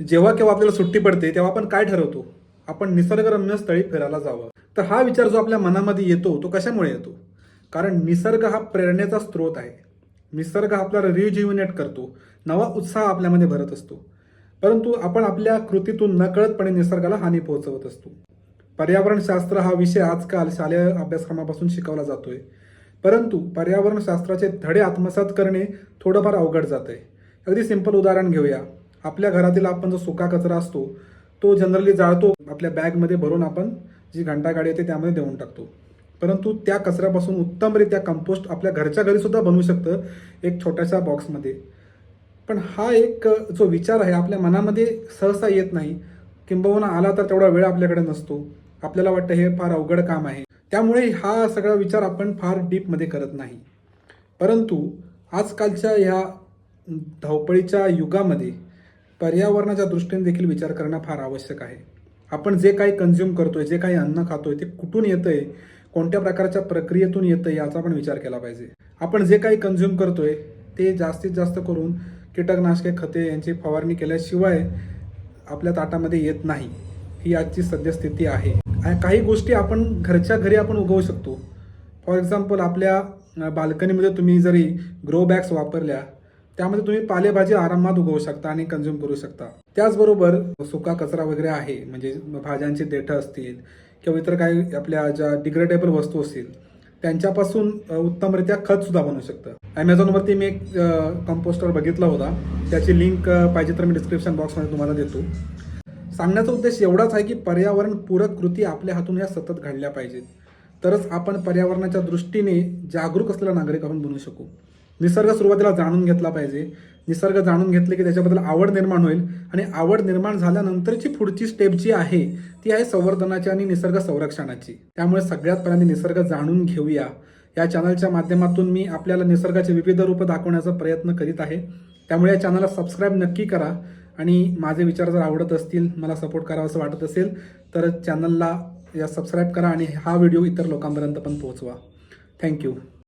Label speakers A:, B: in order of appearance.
A: जेव्हा केव्हा आपल्याला सुट्टी पडते तेव्हा आपण काय ठरवतो? आपण निसर्गरम्य स्थळी फिरायला जावं. तर हा विचार जो आपल्या मनामध्ये येतो तो कशामुळे येतो? कारण निसर्ग हा प्रेरणेचा स्रोत आहे. निसर्ग आपल्याला रिज्युमिनेट करतो. नवा उत्साह आपल्यामध्ये भरत असतो. परंतु आपण आपल्या कृतीतून नकळतपणे निसर्गाला हानी पोहोचवत असतो. पर्यावरणशास्त्र हा विषय आजकाल शालेय अभ्यासक्रमापासून शिकवला जातोय. परंतु पर्यावरणशास्त्राचे धडे आत्मसात करणे थोडंफार अवघड जात आहे अगदी सिंपल उदाहरण घेऊया. आपल्या घरातील आपण जो सुका कचरा असतो तो जनरली जाळतो आपल्या बॅगमध्ये भरून आपण जी घंटागाडी येते त्यामध्ये देऊन टाकतो. परंतु त्या कचऱ्यापासून उत्तमरित्या कंपोस्ट आपल्या घरच्या घरीसुद्धा बनवू शकतं एक छोट्याशा बॉक्समध्ये पण हा एक जो विचार आहे आपल्या मनामध्ये सहसा येत नाही. किंबहुना आला तर तेवढा वेळ आपल्याकडे नसतो. आपल्याला वाटतं हे फार अवघड काम आहे. त्यामुळे हा सगळा विचार आपण फार डीपमध्ये करत नाही. परंतु आजकालच्या ह्या धावपळीच्या युगामध्ये पर्यावरणाच्या दृष्टीने देखील विचार करणं फार आवश्यक आहे. आपण जे काही कन्झ्युम करतोय जे काही अन्न खातोय ते कुठून येतंय कोणत्या प्रकारच्या प्रक्रियेतून येतंय याचा पण विचार केला पाहिजे. आपण जे काही कन्झ्युम करतोय ते जास्तीत जास्त करून कीटकनाशके खते यांची फवारणी केल्याशिवाय आपल्या ताटामध्ये येत नाही ही आजची सद्यस्थिती आहे. आणि काही गोष्टी आपण घरच्या घरी आपण उगवू शकतो. फॉर एक्झाम्पल आपल्या बाल्कनीमध्ये तुम्ही जरी ग्रो बॅग्स वापरल्या त्यामध्ये तुम्ही पालेभाजी आरामात उगवू शकता आणि कन्झ्युम करू शकता. त्याचबरोबर सुका कचरा वगैरे आहे म्हणजे भाज्यांची देठं असतील किंवा इतर काही आपल्या ज्या डिग्रेडेबल वस्तू असतील त्यांच्यापासून उत्तमरित्या खत सुद्धा बनू शकतं. ॲमेझॉनवरती मी एक कंपोस्टर बघितला होता. त्याची लिंक पाहिजे तर मी डिस्क्रिप्शन बॉक्समध्ये तुम्हाला देतो. सांगण्याचा उद्देश एवढाच आहे की पर्यावरण पूरक कृती आपल्या हातून या सतत घडल्या पाहिजेत. तरच आपण पर्यावरणाच्या दृष्टीने जागरूक असलेला नागरिक आपण बनू शकू. निसर्ग सुरुवातीला जाणून घेतला पाहिजे. निसर्ग जाणून घेतले की त्याच्याबद्दल आवड निर्माण होईल आणि आवड निर्माण झाल्यानंतरची पुढची स्टेप जी आहे ती आहे संवर्धनाची आणि निसर्ग संरक्षणाची. त्यामुळे सगळ्यात पहिल्यांदा निसर्ग जाणून घेऊया. या चॅनलच्या माध्यमातून मी आपल्याला निसर्गाचे विविध रूपं दाखवण्याचा प्रयत्न करीत आहे. त्यामुळे या चॅनलला सबस्क्राईब नक्की करा आणि माझे विचार जर आवडत असतील मला सपोर्ट करावा असं वाटत असेल तर चॅनलला या सबस्क्राईब करा आणि हा व्हिडिओ इतर लोकांपर्यंत पण पोहोचवा. थँक्यू